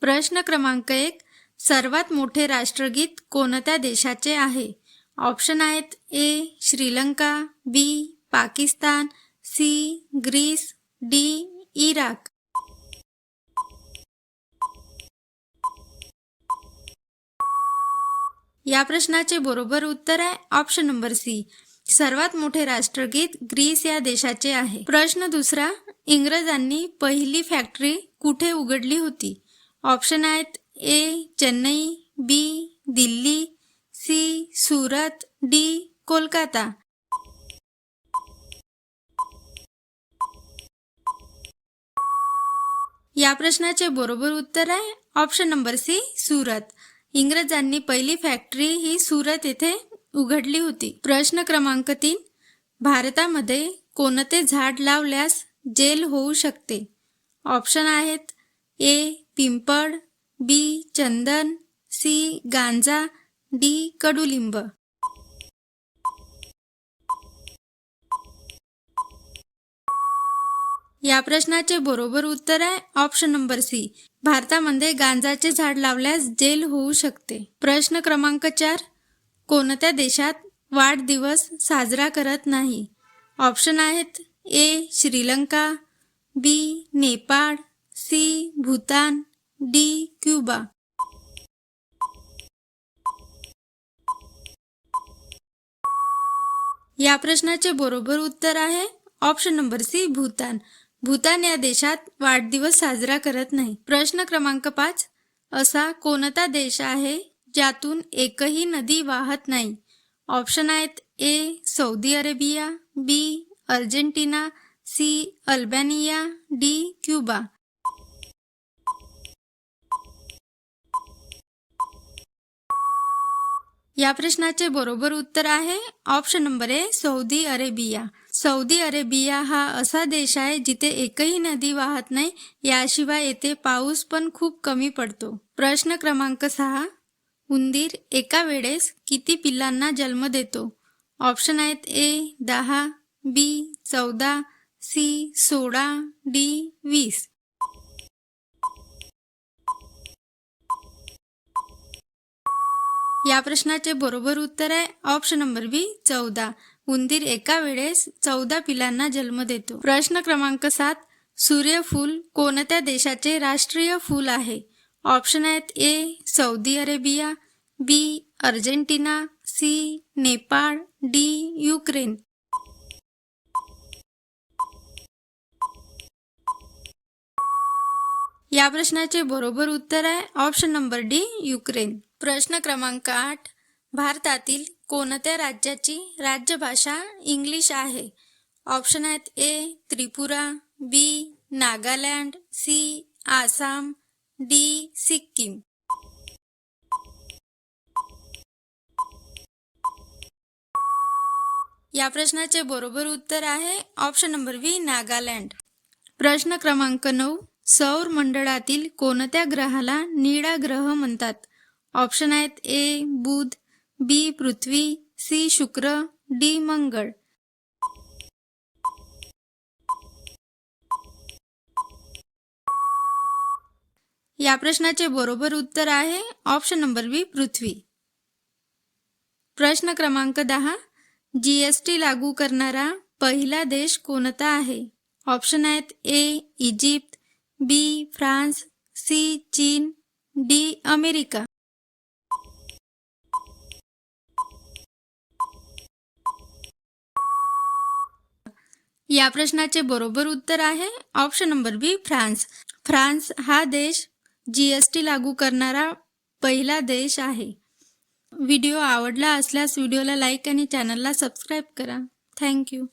प्रश्न क्रमांक एक सर्वात मोठे राष्ट्रगीत कोणत्या देशाचे आहे? ऑप्शन आहेत A Sri Lanka B Pakistan C Greece D Iraq. या प्रश्नाचे बरोबर उत्तर आहे ऑप्शन नंबर सी. सर्वात मोठे राष्ट्रगीत ग्रीस या देशाचे आहे. प्रश्न दुसरा इंग्रजांनी पहिली फॅक्टरी कुठे उघडली होती? ऑप्शन आहेत A Chennai B Delhi C Surat D Kolkata. या प्रश्नाचे बरोबर उत्तर आहे ऑप्शन नंबर सी सुरत. इंग्रजांनी पहिली फॅक्टरी ही सुरत येथे उघडली होती. प्रश्न क्रमांक तीन भारतामध्ये कोणते झाड लावल्यास जेल होऊ शकते? ऑप्शन आहेत ए पिंपळ बी चंदन सी गांजा डी कडुलिंब. या प्रश्नाचे बरोबर उत्तर आहे ऑप्शन नंबर सी भारतामध्ये गांजाचे झाड लावल्यास जेल होऊ शकते. प्रश्न क्रमांक चार. कोणत्या देशात वाढदिवस साजरा करत नाही? ऑप्शन आहेत A Sri Lanka B Nepal C Bhutan. D Cuba या प्रश्नाचे बरोबर उत्तर आहे option number C Bhutan. Bhutan या देशात वाढदिवस साजरा करत नाही. प्रश्न क्रमांक पाच असा कोणता देश आहे ज्यातून एकही नदी वाहत नाही? ऑप्शन आहेत A Saudi Arabia B Argentina C Albania D Cuba. या प्रश्नाचे बरोबर उत्तर आहे. Option number A Saudi Arabia. Saudi Arabia हा असा देश आहे जिथे एकही नदी वाहत नाही याशिवाय येथे पाऊस पण खूप कमी पडतो. प्रश्न क्रमांक सहा. उंदीर एका वेळेस किती पिल्लांना जन्म देतो? ऑप्शन आहेत ए दहा बी चौदा सी सोळा डी वीस. या प्रश्नाचे बरोबर उत्तर आहे. ऑप्शन नंबर बी चौदा. उंदीर एका वेळेस चौदा पिलांना जन्म देतो. प्रश्न क्रमांक सात सूर्यफूल कोणत्या देशाचे राष्ट्रीय फूल आहे? ऑप्शन आहेत A Saudi Arabia B Argentina C Nepal D Ukraine. या प्रश्नाचे बरोबर उत्तर आहे. Option number D Ukraine. प्रश्न क्रमांक आठ. भारतातील कोणत्या राज्याची राज्यभाषा इंग्लिश आहे? ऑप्शन आहेत A Tripura B Nagaland C Assam D Sikkim. या प्रश्नाचे बरोबर उत्तर आहे ऑप्शन नंबर बी नागालँड. प्रश्न क्रमांक नऊ. सौर मंडळातील कोणत्या ग्रहाला निळा ग्रह म्हणतात? ऑप्शन आहेत ए बुध बी पृथ्वी सी शुक्र डी मंगळ. या प्रश्नाचे बरोबर उत्तर आहे ऑप्शन नंबर बी पृथ्वी. प्रश्न क्रमांक दहा जीएसटी लागू करणारा पहिला देश कोणता आहे? ऑप्शन आहेत A Egypt B France C चीन डी अमेरिका. या प्रश्नाचे बरोबर उत्तर आहे option number B France. France हा देश जीएसटी लागू करणारा पहिला देश आहे. व्हिडिओ आवडला असल्यास व्हिडिओला लाईक आणि चॅनलला सबस्क्राईब करा. थँक्यू